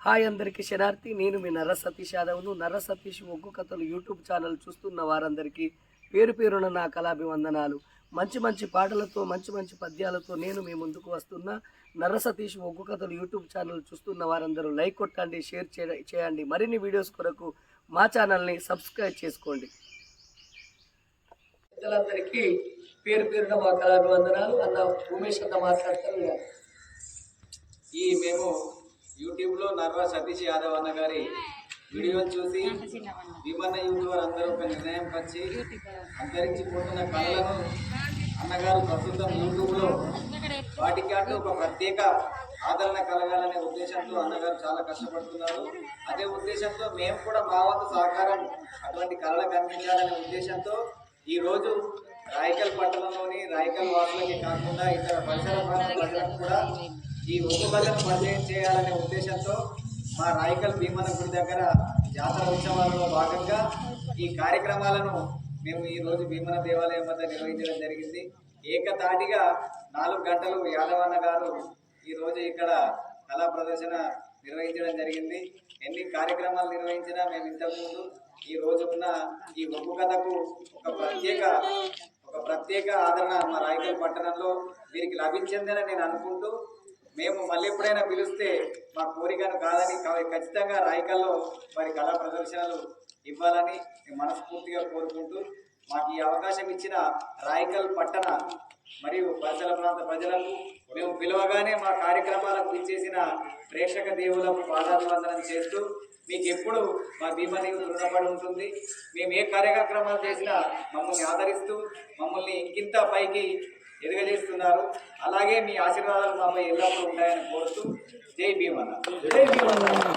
Hi అందరికీ శనార్థి నేను మీ నర్ర సతీష్ యాదవ్ను. నర్ర సతీష్ ఒగ్గు కథలు యూట్యూబ్ ఛానల్ చూస్తున్న వారందరికీ పేరు పేరున నా కళాభివందనాలు. మంచి మంచి పాటలతో మంచి మంచి పద్యాలతో నేను మీ ముందుకు వస్తున్న. నర్ర సతీష్ ఒగ్గు కథలు యూట్యూబ్ ఛానల్ చూస్తున్న వారందరూ లైక్ కొట్టండి షేర్ చేయ- చేయండి. మరిన్ని వీడియోస్ కొరకు మా ఛానల్ని సబ్స్క్రైబ్ చేసుకోండి. పెద్దలందరికీ పేరు పేరున మా కళాభివందనాలు. అన్న ఉమేష్ అన్న మాట్లాడతాను ఈ మేము యూట్యూబ్లో నర్రా సతీష్ యాదవ్ అన్న గారి వీడియోలు చూసి విమన్న యూట్యూబర్ అందరూ ఒక నిర్ణయం వచ్చి అంతరించిపోతున్న కళలను అన్నగారు ప్రస్తుతం యూట్యూబ్లో వాటికి అటు ఒక ప్రత్యేక ఆదరణ కలగాలనే ఉద్దేశంతో అన్నగారు చాలా కష్టపడుతున్నారు. అదే ఉద్దేశంతో మేము కూడా మా వంతు సహకారం అటువంటి కళలకు అందించాలనే ఉద్దేశంతో ఈరోజు రాయకల్ పట్టణంలోని రాయకల్ వాసులకి కాకుండా ఇతర పరిసర ప్రాంత ప్రజలకు కూడా ఈ ఒక్క భజన పరిచయం చేయాలనే ఉద్దేశంతో మా రాయకల్ భీమన గుడి దగ్గర జాతర ఉత్సవాలలో భాగంగా ఈ కార్యక్రమాలను మేము ఈరోజు భీమన దేవాలయం వద్ద నిర్వహించడం జరిగింది. ఏకతాటిగా నాలుగు గంటలు యాదవన్న గారు ఈరోజు ఇక్కడ కళా ప్రదర్శన నిర్వహించడం జరిగింది. ఎన్ని కార్యక్రమాలు నిర్వహించినా మేము ఇంతకుముందు ఈ రోజు ఉన్న ఈ ఒక్కు కథకు ఒక ప్రత్యేక ఒక ప్రత్యేక ఆదరణ మా రాయకల్ పట్టణంలో వీరికి లభించిందని నేను అనుకుంటూ మేము మళ్ళీ ఎప్పుడైనా పిలిస్తే మా కోరికను కాదని ఖచ్చితంగా రాయకల్లో వారి కళా ప్రదర్శనలు ఇవ్వాలని మనస్ఫూర్తిగా కోరుకుంటూ మాకు ఈ అవకాశం ఇచ్చిన రాయకల్ పట్టణ మరియు పరిసర ప్రాంత ప్రజలకు మేము పిలవగానే మా కార్యక్రమాలకు ఇచ్చేసిన ప్రేక్షక దేవులకు పాదాభివందనం చేస్తూ మీకు ఎప్పుడు మా భీమని రుణపడి ఉంటుంది. మేము ఏ కార్యక్రమాలు చేసినా మమ్మల్ని ఆదరిస్తూ మమ్మల్ని ఇంకింత పైకి ఎదగజేస్తున్నారు. అలాగే మీ ఆశీర్వాదాలు మాపై ఎల్లప్పుడూ ఉంటాయని కోరుతూ జై భీమన్న. జై భీమన్న.